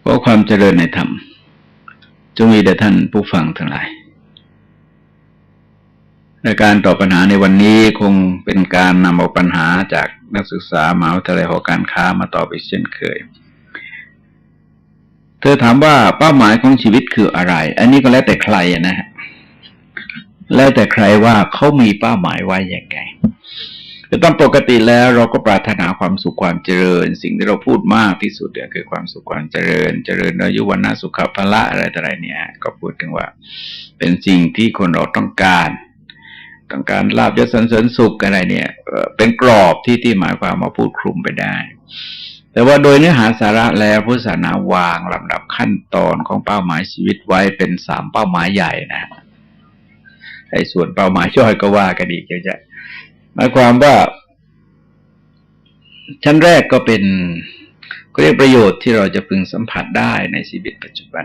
เพราะความเจริญในธรรมจงมีแด่ท่านผู้ฟังทั้งหลายในการตอบปัญหาในวันนี้คงเป็นการนำเอาปัญหาจากนักศึกษามหาวิทยาลัยหอการค้ามาตอบอีกเช่นเคย เธอถามว่าเป้าหมายของชีวิตคืออะไร อันนี้ก็แล้วแต่ใครนะฮะแล้วแต่ใครว่าเขามีเป้าหมายไว้อย่างไง แต่ตามปกติแล้วเราก็ปรารถนาความสุขความเจริญ สิ่งที่เราพูดมากที่สุดเนี่ยคือความสุขความเจริญ เจริญอายุวันนาสุขภละอะไรต่ออะไรเนี่ย ก็พูดถึงว่า เป็นสิ่งที่คนเราต้องการ ต้องการลาบยศสันเสริญสุขอะไรเนี่ยเป็นกรอบที่ที่หมายความมาพูดคลุมไปได้ แต่ว่าโดยเนื้อหาสาระแล้วพุทธศาสนาวางลำดับขั้นตอนของเป้าหมายชีวิตไว้เป็นสามเป้าหมายใหญ่นะไอ้ส่วนเป้าหมายช่อยก็ว่ากันอีกเยอะแยะ หมายความว่า ชั้นแรกก็เป็นก็เรียกประโยชน์ที่เราจะพึงสัมผัสได้ในชีวิตปัจจุบัน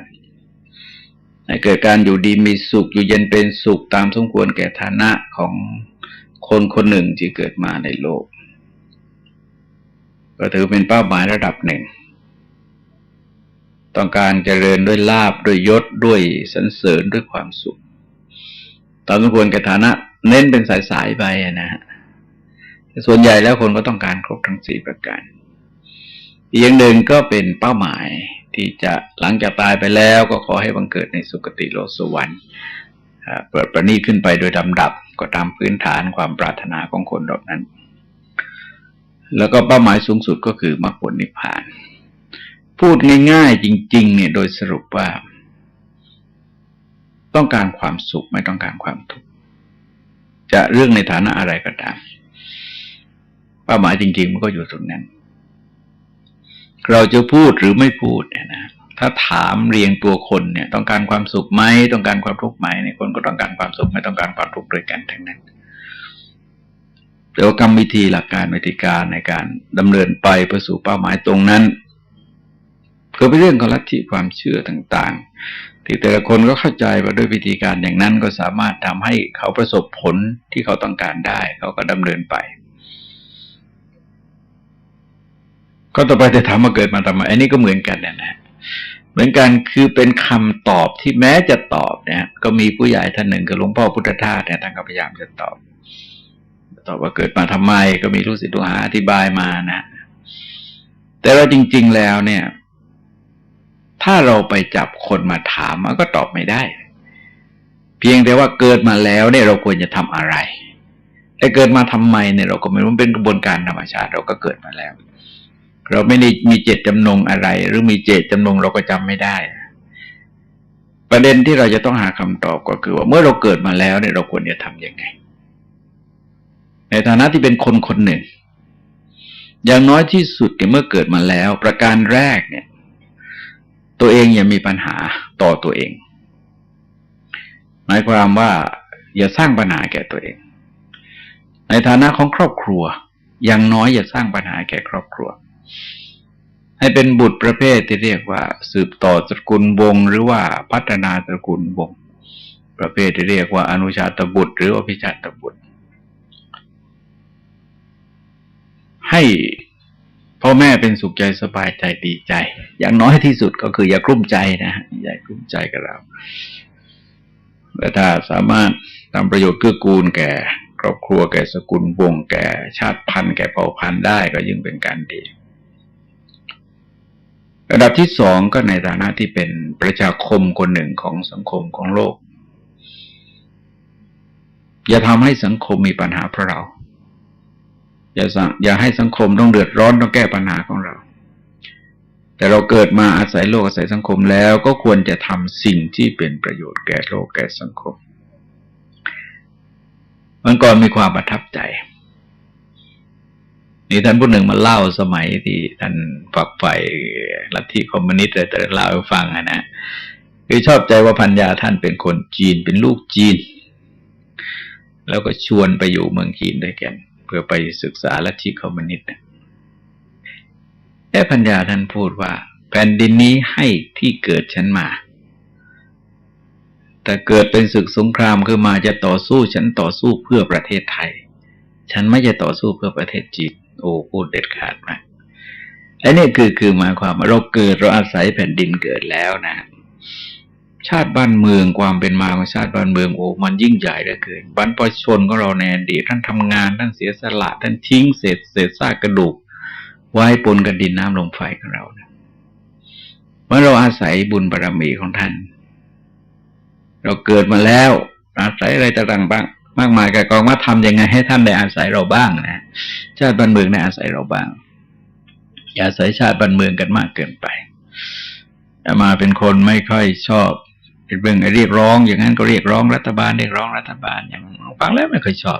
ให้เกิดการอยู่ดีมีสุขอยู่เย็นเป็นสุขตามสมควรแก่ฐานะของคนคนหนึ่งที่เกิดมาในโลก ก็ถือเป็นเป้าหมายระดับหนึ่ง ต้องการเจริญด้วยลาบด้วยยศด้วยสันเสริญด้วยความสุข ตามสมควรแก่ฐานะ เน้นเป็นสายๆไปนะฮะ ส่วนใหญ่แล้วคนก็ต้องการครบทั้งสี่ประการอีกอย่างหนึ่งก็เป็นเป้าหมายที่จะหลังจากตายไปแล้วก็ขอให้บังเกิดในสุคติโลกสวรรค์เปิดประนีขึ้นไปโดยลำดับก็ตามพื้นฐานความปรารถนาของคนเหล่านั้น แล้วก็เป้าหมายสูงสุดก็คือมรรคผลนิพพาน พูดง่ายๆจริง ๆ เนี่ยโดยสรุปว่า ต้องการความสุขไม่ต้องการความทุกข์จะเรื่องในฐานะอะไรก็ตาม เป้าหมายจริง ๆ มันก็อยู่ตรงนั้น เราจะพูดหรือไม่พูดเนี่ยนะถ้าถามเรียงตัวคนเนี่ย ต้องการความสุขไหมต้องการความทุกข์ไหมเนี่ยคนก็ต้องการความสุขไม่ต้องการความทุกข์ด้วยกันทั้งนั้นแต่ว่ากรรมวิธีหลักการวิธีการในการดำเนินไปไปสู่เป้าหมายตรงนั้นก็เป็นเรื่องของลัทธิความเชื่อต่างๆ ที่แต่ละคนก็เข้าใจว่าด้วยวิธีการอย่างนั้นก็สามารถทำให้เขาประสบผลที่เขาต้องการได้ เขาก็ดำเนินไป ก็ต่อไปจะถามมาเกิดมาทำไมอันนี้ก็เหมือนกันนะนะเหมือนกันคือเป็นคำตอบที่แม้จะตอบเนี่ยก็มีผู้ใหญ่ท่านหนึ่งคือหลวงพ่อพุทธทาสเนี่ยท่านก็พยายามจะตอบ ตอบว่าเกิดมาทำไมก็มีรู้สิตุหาอธิบายมานะแต่ว่าจริง ๆแล้วเนี่ย ถ้าเราไปจับคนมาถามมันก็ตอบไม่ได้ เพียงแต่ว่าเกิดมาแล้วเนี่ยเราควรจะทำอะไรไอ้เกิดมาทำไมเนี่ยเราก็ไม่รู้เป็นกระบวนการธรรมชาติ เราก็เกิดมาแล้ว เราไม่ได้มีเจตจำนงอะไร หรือมีเจตจำนงเราก็จำไม่ได้ ประเด็นที่เราจะต้องหาคำตอบก็คือว่าเมื่อเราเกิดมาแล้วเนี่ยเราควรจะทำยังไง ในฐานะที่เป็นคนคนหนึ่ง อย่างน้อยที่สุดเนี่ยเมื่อเกิดมาแล้ว ประการแรกเนี่ย ตัวเองอย่ามีปัญหาต่อตัวเอง หมายความว่า อย่าสร้างปัญหาแก่ตัวเอง ในฐานะของครอบครัว อย่างน้อยอย่าสร้างปัญหาแก่ครอบครัว ให้เป็นบุตรประเภทที่เรียกว่า สืบต่อตระกูลวงหรือว่าพัฒนาตระกูลวง ประเภทที่เรียกว่าอนุชาตบุตร หรือว่าพิชาตบุตร ให้พ่อแม่เป็นสุขใจสบายใจดีใจ อย่างน้อยที่สุดก็คืออย่ากลุ้มใจนะอย่ากลุ้มใจกับเราแต่ถ้าสามารถทำประโยชน์เกื้อกูลแก่ครอบครัวแก่สกุลวงแก่ชาติพันธุ์แก่เผ่าพันธุ์ได้ก็ยิ่งเป็นการดี ระดับที่สองก็ในฐานะที่เป็นประชาคมคนหนึ่งของสังคมของโลก อย่าทำให้สังคมมีปัญหาเพราะเรา อย่าอย่าให้สังคมต้องเดือดร้อนต้องแก้ปัญหาของเรา แต่เราเกิดมาอาศัยโลกอาศัยสังคมแล้วก็ควรจะทำสิ่งที่เป็นประโยชน์แก่โลกแก่สังคมมันก่อนมีความประทับใจ นี่ท่านผู้หนึ่งมาเล่าสมัยที่ท่านฝักใฝ่ลัทธิคอมมิวนิสต์เลยแต่เล่าให้ฟังนะคือชอบใจว่าพัญญาท่านเป็นคนจีนเป็นลูกจีน แล้วก็ชวนไปอยู่เมืองจีนด้วยกัน เพื่อไปศึกษาลัทธิคอมมิวนิสต์แอ่พัญญาท่านพูดว่า แผ่นดินนี้ให้ที่เกิดฉันมา แต่เกิดเป็นศึกสงครามคือมาจะต่อสู้ฉันต่อสู้เพื่อประเทศไทย ฉันไม่จะต่อสู้เพื่อประเทศจีน อ้พูดเด็ดขาดมากอันนี้คือคือหมายความว่าเราเกิดเราอาศัยแผ่นดินเกิดแล้วนะ ชาติบ้านเมืองความเป็นมาของชาติบ้านเมืองโอ้มันยิ่งใหญ่เหลือเกินบรรพชนของเราในอดีตท่านทำงานท่านเสียสละท่านทิ้งเศษเศษซากกระดูก ไว้ปนกับดินน้ำลมไฟของเรานะเมื่อเราอาศัยบุญบารรมีของท่าน เราเกิดมาแล้ว อาศัยอะไรต่างๆบ้าง มากมายกับกองว่าทำยังไงให้ท่านได้อาศัยเราบ้างนะชาติบ้านเมืองได้อาศัยเราบ้าง อย่าอาศัยชาติบ้านเมืองกันมากเกินไปมาเป็นคนไม่ค่อยชอบเป็นเรื่องเรียกร้อง อย่างนั้นก็เรียกร้องรัฐบาลเรียกร้องรัฐบาลอย่างฟังแล้วไม่เคยชอบ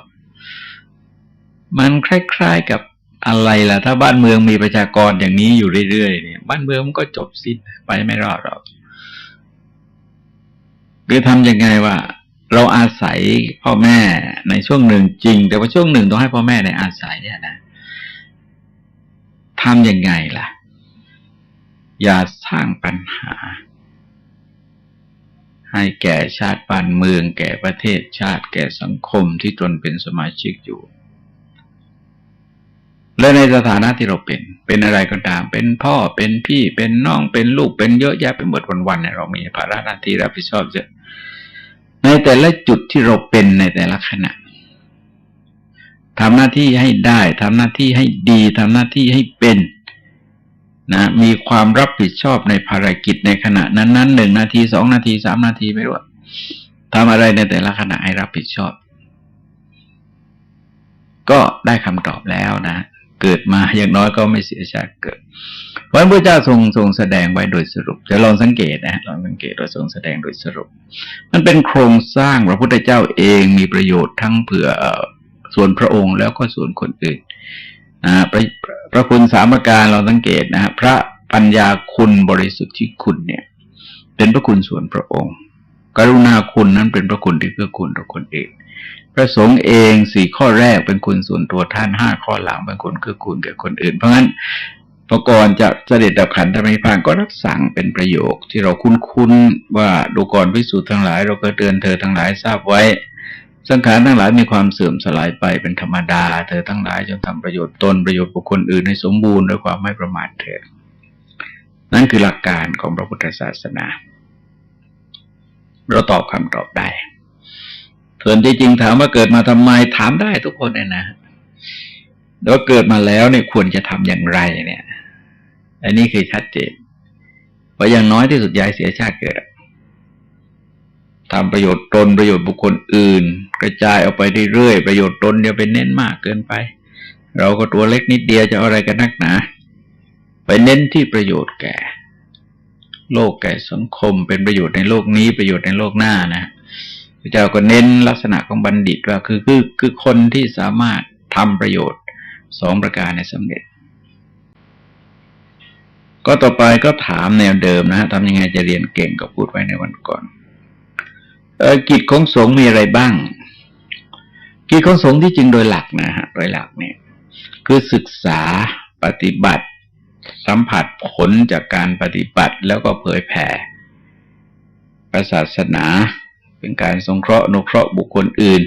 มันคล้ายๆกับอะไรล่ะ ถ้าบ้านเมืองมีประชากรอย่างนี้อยู่เรื่อยๆเนี่ย บ้านเมืองมันก็จบสิ้นไปไม่รอดหรอกคือทำยังไงว่า เราอาศัยพ่อแม่ในช่วงหนึ่งจริง แต่ว่าช่วงหนึ่งต้องให้พ่อแม่ในอาศัยเนี่ยนะทำยังไงล่ะ อย่าสร้างปัญหา ให้แก่ชาติบ้านเมือง แก่ประเทศชาติ แก่สังคมที่ตนเป็นสมาชิกอยู่ และในสถานะที่เราเป็น เป็นอะไรก็ตาม เป็นพ่อเป็นพี่เป็นน้องเป็นลูกเป็นเยอะแยะไปหมดวันๆเนี่ยเรามีภาระหน้าที่รับผิดชอบเยอะ ในแต่ละจุดที่เราเป็นในแต่ละขณะทำหน้าที่ให้ได้ทำหน้าที่ให้ดีทำหน้าที่ให้เป็นนะมีความรับผิดชอบในภารกิจในขณะ นั้นๆหนึ่งนาทีสองนาทีสามนาทีไม่รู้ทำอะไรในแต่ละขณะให้รับผิดชอบ ก็ได้คำตอบแล้วนะ เกิดมาอย่างน้อยก็ไม่เสียชาติเกิด เพราะพระเจ้าทรงทรงแสดงไว้โดยสรุปจะลองสังเกตนะลองสังเกตโดยทรงแสดงโดยสรุป มันเป็นโครงสร้างพระพุทธเจ้าเองมีประโยชน์ทั้งเผื่อส่วนพระองค์แล้วก็ส่วนคนอื่นนะพระพระคุณสามประการเราสังเกตนะฮะพระปัญญาคุณบริสุทธิ์ที่คุณเนี่ย เป็นพระคุณส่วนพระองค์ กรุณาคุณนั้นเป็นพระคุณที่เพื่อคุณต่อคนอื่น พระสงฆ์เองสี่ข้อแรกเป็นคุณส่วนตัวท่านห้าข้อหลังเป็นคุณคือคุณแก่คนอื่น เพราะงั้นพอก่อนจะเสด็จดับขันธรรมิพานก็รับสั่งเป็นประโยค ที่เราคุ้นๆว่าดูก่อนพิสูจน์ทั้งหลาย เราก็เตือนเธอทั้งหลายทราบไว้ สังขารทั้งหลายมีความเสื่อมสลายไปเป็นธรรมดา เธอทั้งหลายจงทำประโยชน์ตนประโยชน์บุคคลอื่นให้สมบูรณ์ด้วยความไม่ประมาทเถิดนั่นคือหลักการของพระพุทธศาสนา เราตอบคำตอบได้ ส่วนที่จริงถามว่าเกิดมาทำไมถามได้ทุกคนเลยนะแล้วเกิดมาแล้วเนี่ยควรจะทำอย่างไรเนี่ย อันนี้คือชัดเจนว่าอย่างน้อยที่สุดยายเสียชาติเกิดทำประโยชน์ตนประโยชน์บุคคลอื่น กระจายออกไปเรื่อยๆประโยชน์ตนเดียวเป็นเน้นมากเกินไป เราก็ตัวเล็กนิดเดียวจะอะไรกันนักหนาไปเน้นที่ประโยชน์แก่ โลกแก่สังคมเป็นประโยชน์ในโลกนี้ประโยชน์ในโลกหน้านะ ระเจ้าก็เน้นลักษณะของบัณฑิตว่าคือคือคือคนที่สามารถทำประโยชน์สองประการในสำเร็จ ก็ต่อไปก็ถามแนวเดิมนะฮะทำยังไงจะเรียนเก่งก็พูดไว้ในวันก่อนเออกิจของสงฆ์มีอะไรบ้าง กิจของสงฆ์ที่จริงโดยหลักนะฮะโดยหลักเนี่ย คือศึกษาปฏิบัติ สัมผัสผลจากการปฏิบัติแล้วก็เผยแผ่ศาสนา เป็นการสงเคราะห์นุเคราะห์บุคคลอื่น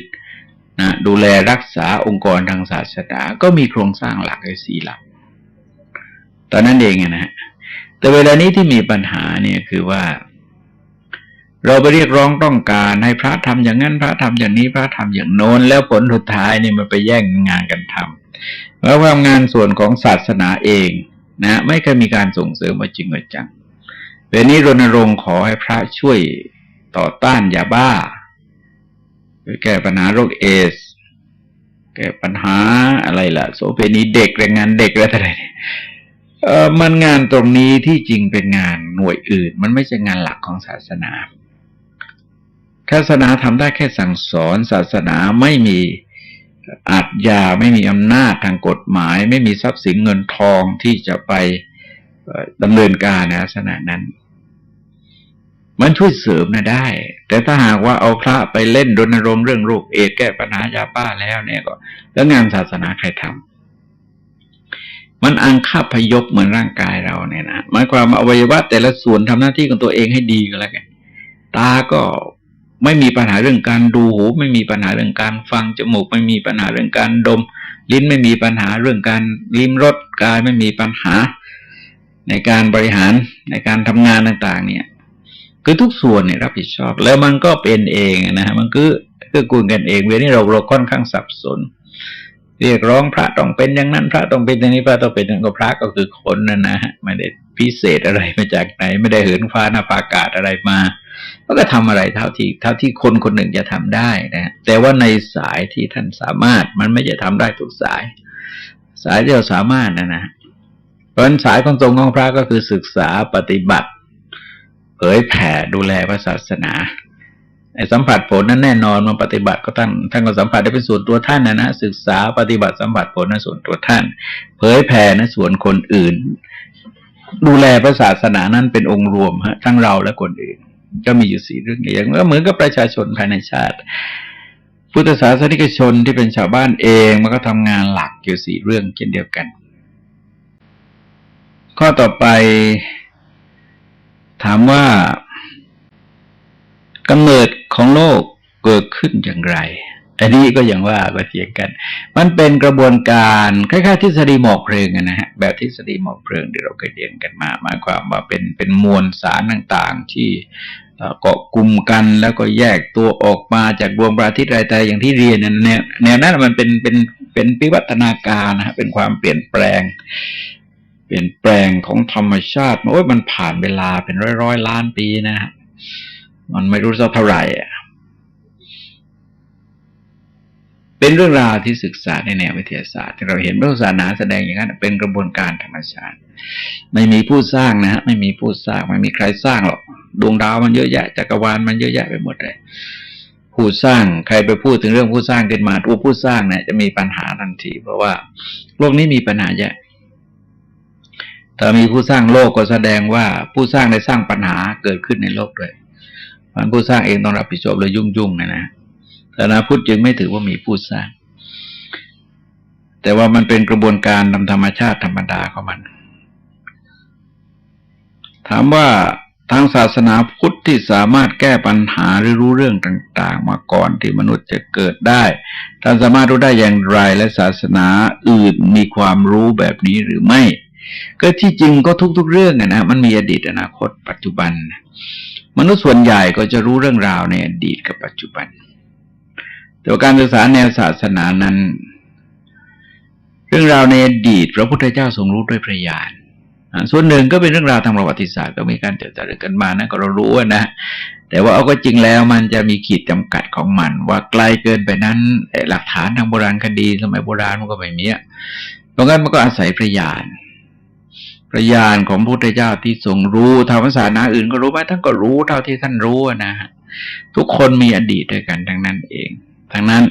นะดูแลรักษาองค์กรทางศาสนาก็มีโครงสร้างหลักไอ้สี่หลัก ตอนนั้นเองนะฮะแต่เวลานี้ที่มีปัญหาเนี่ยคือว่า เราไปเรียกร้องต้องการให้พระทำอย่างนั้นพระทำอย่างนี้พระทำอย่างโน้น แล้วผลสุดท้ายเนี่ยมันไปแย่งงานกันทำแล้วความงานส่วนของศาสนาเองนะไม่เคยมีการส่งเสริมมาจริงจังเวลานี้รณรงค์ขอให้พระช่วย ต่อต้านยาบ้าแก้ปัญหาโรคเอส แก้ปัญหาอะไรล่ะ โสเภณีเด็กแรงงานเด็กอะไรเออมันงานตรงนี้ที่จริงเป็นงานหน่วยอื่น มันไม่ใช่งานหลักของศาสนาศาสนาทำได้แค่สั่งสอนศาสนาไม่มีอาจยาไม่มีอำนาจทางกฎหมาย ไม่มีทรัพย์สินเงินทองที่จะไปดำเนินการในลักษณะนั้น มันช่วยเสริมนะได้ แต่ถ้าหากว่าเอาพระไปเล่นรณรงค์เรื่องโรคเอดแก้ปัญหายาบ้าแล้วเนี่ยก็ แล้วงานศาสนาใครทำมันอังคาพยพเหมือนร่างกายเราเนี่ยนะหมายความว่าอวัยวะแต่ละส่วนทำหน้าที่ของตัวเองให้ดีก็แล้วกันตาก็ไม่มีปัญหาเรื่องการดูหูไม่มีปัญหาเรื่องการฟังจมูก ไม่มีปัญหาเรื่องการดม ลิ้นไม่มีปัญหาเรื่องการลิ้มรสกายไม่มีปัญหา ในการบริหารในการทำงานต่าง ๆ เนี่ย คือทุกส่วนเนี่ยรับผิดชอบ แล้วมันก็เป็นเองนะฮะมันคือคือกูลกันเองเวลานี้เราเราค่อนข้างสับสน เรียกร้องพระต้องเป็นอย่างนั้น พระต้องเป็นอย่างนี้พระต้องเป็นอย่างก็พระก็คือคนนั่นะฮะไม่ได้พิเศษอะไรมาจากไหน ไม่ได้เหินฟ้าหน้าอากาศอะไรมาก็ทำอะไรเท่าที่เท่าที่คนคนหนึ่งจะทำได้นะแต่ว่าในสายที่ท่านสามารถมันไม่จะทำได้ทุกสาย สายที่เราสามารถนะนะเพราะฉะนั้นสายของทรงของพระก็คือศึกษาปฏิบัติ เผยแผ่ดูแลพระศาสนาไอ้สัมผัสผลนั้นแน่นอนมันปฏิบัติก็ท่านท่านก็สัมผัสได้เป็นส่วนตัวท่านนะนะศึกษาปฏิบัติสัมผัสผลนั้นส่วนตัวท่าน เผยแผ่นะส่วนคนอื่น ดูแลพระศาสนานั้นเป็นองค์รวมฮะทั้งเราและคนอื่น ก็มีอยู่สี่เรื่องอย่างก็เหมือนกับประชาชนภายในชาติ พุทธศาสนิกชนที่เป็นชาวบ้านเองมันก็ทำงานหลักอยู่สี่เรื่องเช่นเดียวกัน ข้อต่อไป ถามว่ากำเนิดของโลกเกิดขึ้นอย่างไรอันนี้ก็อย่างว่าก็เถียงกัน มันเป็นกระบวนการคล้ายๆทฤษฎีหมอกเพลิงนะฮะ แบบทฤษฎีหมอกเพลิงที่เราเคยเรียนกันมา หมายความว่าเป็นเป็นมวลสารต่างๆ ที่เกาะกลุ่มกันแล้วก็แยกตัวออกมาจากดวงประทิตไรแต่อย่างที่เรียนแนวแนวนั้นมันเป็นเป็นเป็นปิวัฒนาการนะฮะเป็นความเปลี่ยนแปลง เปลี่ยนแปลงของธรรมชาติโอ้ยมันผ่านเวลาเป็นร้อยร้อยล้านปีนะฮะมันไม่รู้สักเท่าไหร่เป็นเรื่องราวที่ศึกษาในแนววิทยาศาสตร์ที่เราเห็นพระศาสนาแสดงอย่างนั้น เป็นกระบวนการธรรมชาติ ไม่มีผู้สร้างนะฮะไม่มีผู้สร้างไม่มีใครสร้างหรอกดวงดาวมันเยอะแยะจักรวาลมันเยอะแยะไปหมดเลยผู้สร้างใครไปพูดถึงเรื่องผู้สร้างขึ้นมาตัวผู้สร้างเนี่ยจะมีปัญหาทันที เพราะว่าโลกนี้มีปัญหาเยอะ ถ้ามีผู้สร้างโลกก็แสดงว่าผู้สร้างได้สร้างปัญหาเกิดขึ้นในโลกด้วยมันผู้สร้างเองต้องรับผิดชอบเลยยุ่งๆนะนะศาสนาพุทธจึงไม่ถือว่ามีผู้สร้าง แต่ว่ามันเป็นกระบวนการตามธรรมชาติธรรมดาของมัน ถามว่าทางศาสนาพุทธที่สามารถแก้ปัญหาหรือรู้เรื่องต่าง ๆ มาก่อนที่มนุษย์จะเกิดได้ ท่านสามารถรู้ได้อย่างไรและศาสนาอื่นมีความรู้แบบนี้หรือไม่ ก็ที่จริงก็ทุก ๆ เรื่องนะมันมีอดีตอนาคต ปัจจุบัน มนุษย์ส่วนใหญ่ก็จะรู้เรื่องราวในอดีตกับปัจจุบัน แต่การศึกษาแนวศาสนานั้น เรื่องราวในอดีต พระพุทธเจ้าทรงรู้ด้วยพระญาณส่วนหนึ่งก็เป็นเรื่องราวทางประวัติศาสตร์ก็มีการเจริญกันมานะก็เรารู้นะแต่ว่าเอาก็จริงแล้วมันจะมีขีดจำกัดของมัน ว่าไกลเกินไปนั้นหลักฐานทางโบราณคดี สมัยโบราณมันก็ไม่มีเพราะงั้นมันก็อาศัยพระญาณ พระญาณของพระพุทธเจ้าที่ทรงรู้ธรรมศาสนาอื่นก็รู้ไหมท่านก็รู้เท่าที่ท่านรู้นะฮะทุกคนมีอดีตด้วยกันทั้งนั้นเองทั้งนั้น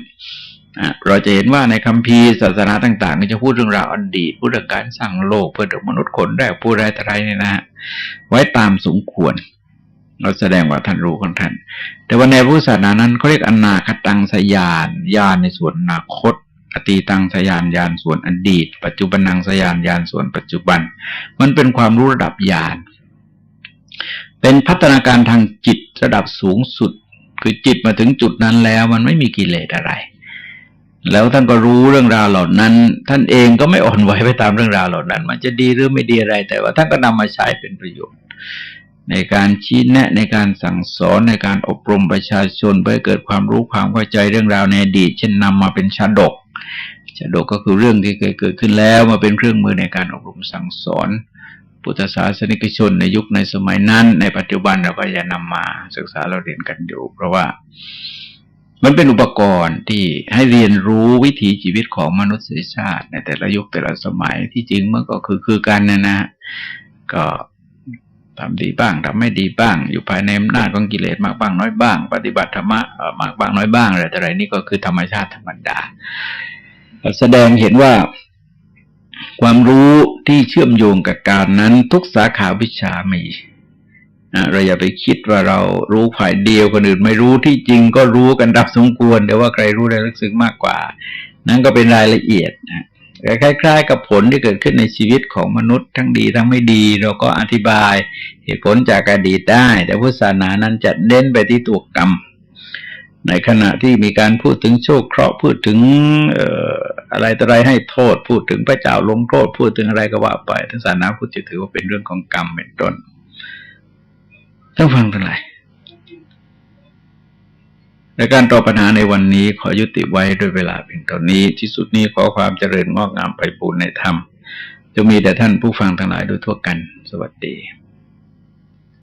เราจะเห็นว่าในคัมภีร์ศาสนาต่างๆก็จะพูดเรื่องราวอดีตพูดเรื่องการสร้างโลกเพื่อมนุษย์คนแรกพูดอะไรต่ไรเนี่ยนะไว้ตามสมควร เราแสดงว่าท่านรู้ของท่าน แต่ว่าในพุทธศาสนานั้นเขาเรียกอนาคตังสยานญาณในส่วนอนาคต อตีตังสยานญาณส่วนอดีต ปัจจุบันนังสยานญาณส่วนปัจจุบัน มันเป็นความรู้ระดับญาณเป็นพัฒนาการทางจิตระดับสูงสุด คือจิตมาถึงจุดนั้นแล้ว มันไม่มีกิเลสอะไร แล้วท่านก็รู้เรื่องราวเหล่านั้น ท่านเองก็ไม่อ่อนไหวไปตามเรื่องราวเหล่านั้น มันจะดีหรือไม่ดีอะไร แต่ว่าท่านก็นำมาใช้เป็นประโยชน์ในการชี้แนะในการสั่งสอนในการอบรมประชาชนเพื่อเกิดความรู้ความเข้าใจเรื่องราวในอดีตเช่นนำมาเป็นชาดก ชาดกก็คือเรื่องที่เคยเกิดขึ้นแล้วมาเป็นเครื่องมือในการอบรมสั่งสอน พุทธศาสนิกชนในยุคในสมัยนั้น ในปัจจุบันเราก็จะนำมาศึกษาเราเรียนกันอยู่ เพราะว่ามันเป็นอุปกรณ์ที่ให้เรียนรู้วิถีชีวิตของมนุษยชาติ ในแต่ละยุคแต่ละสมัยที่จริงมันก็คือคือกันนะนะก็ทำดีบ้างทำไม่ดีบ้าง อยู่ภายในอำนาจของกิเลสมากบ้างน้อยบ้าง ปฏิบัติธรรมะมากบ้างน้อยบ้างอะไรแต่ไรนี่ก็คือธรรมชาติธรรมดา แสดงเห็นว่าความรู้ที่เชื่อมโยงกับการนั้นทุกสาขาวิชามีเราอย่าไปคิดว่าเรารู้ฝ่ายเดียวคนอื่นไม่รู้ที่จริงก็รู้กันรับสมควร แต่ว่าใครรู้ได้ลึกซึ้งมากกว่า นั่นก็เป็นรายละเอียดนะคล้ายๆ กับผลที่เกิดขึ้นในชีวิตของมนุษย์ทั้งดีทั้งไม่ดี เราก็อธิบายเหตุผลจากอดีตได้ แต่พุทธศาสนานั้นจะเน้นไปที่ตัวกรรม ในขณะที่มีการพูดถึงโชคเคราะห์พูดถึงอะไรต่ออะไรให้โทษ พูดถึงพระเจ้าลงโทษ พูดถึงอะไรก็ว่าไปทั้งศาสนาพุทธจะถือว่าเป็นเรื่องของกรรมเป็นต้นต้องฟังทั้งหลายในการตอบปัญหาในวันนี้ขอยุติไว้ด้วยเวลาเพียงเท่านี้ ที่สุดนี้ขอความเจริญงอกงามไปบูรณนธรรมจะมีแต่ท่านผู้ฟังทั้งหลายโดยทั่วกัน สวัสดี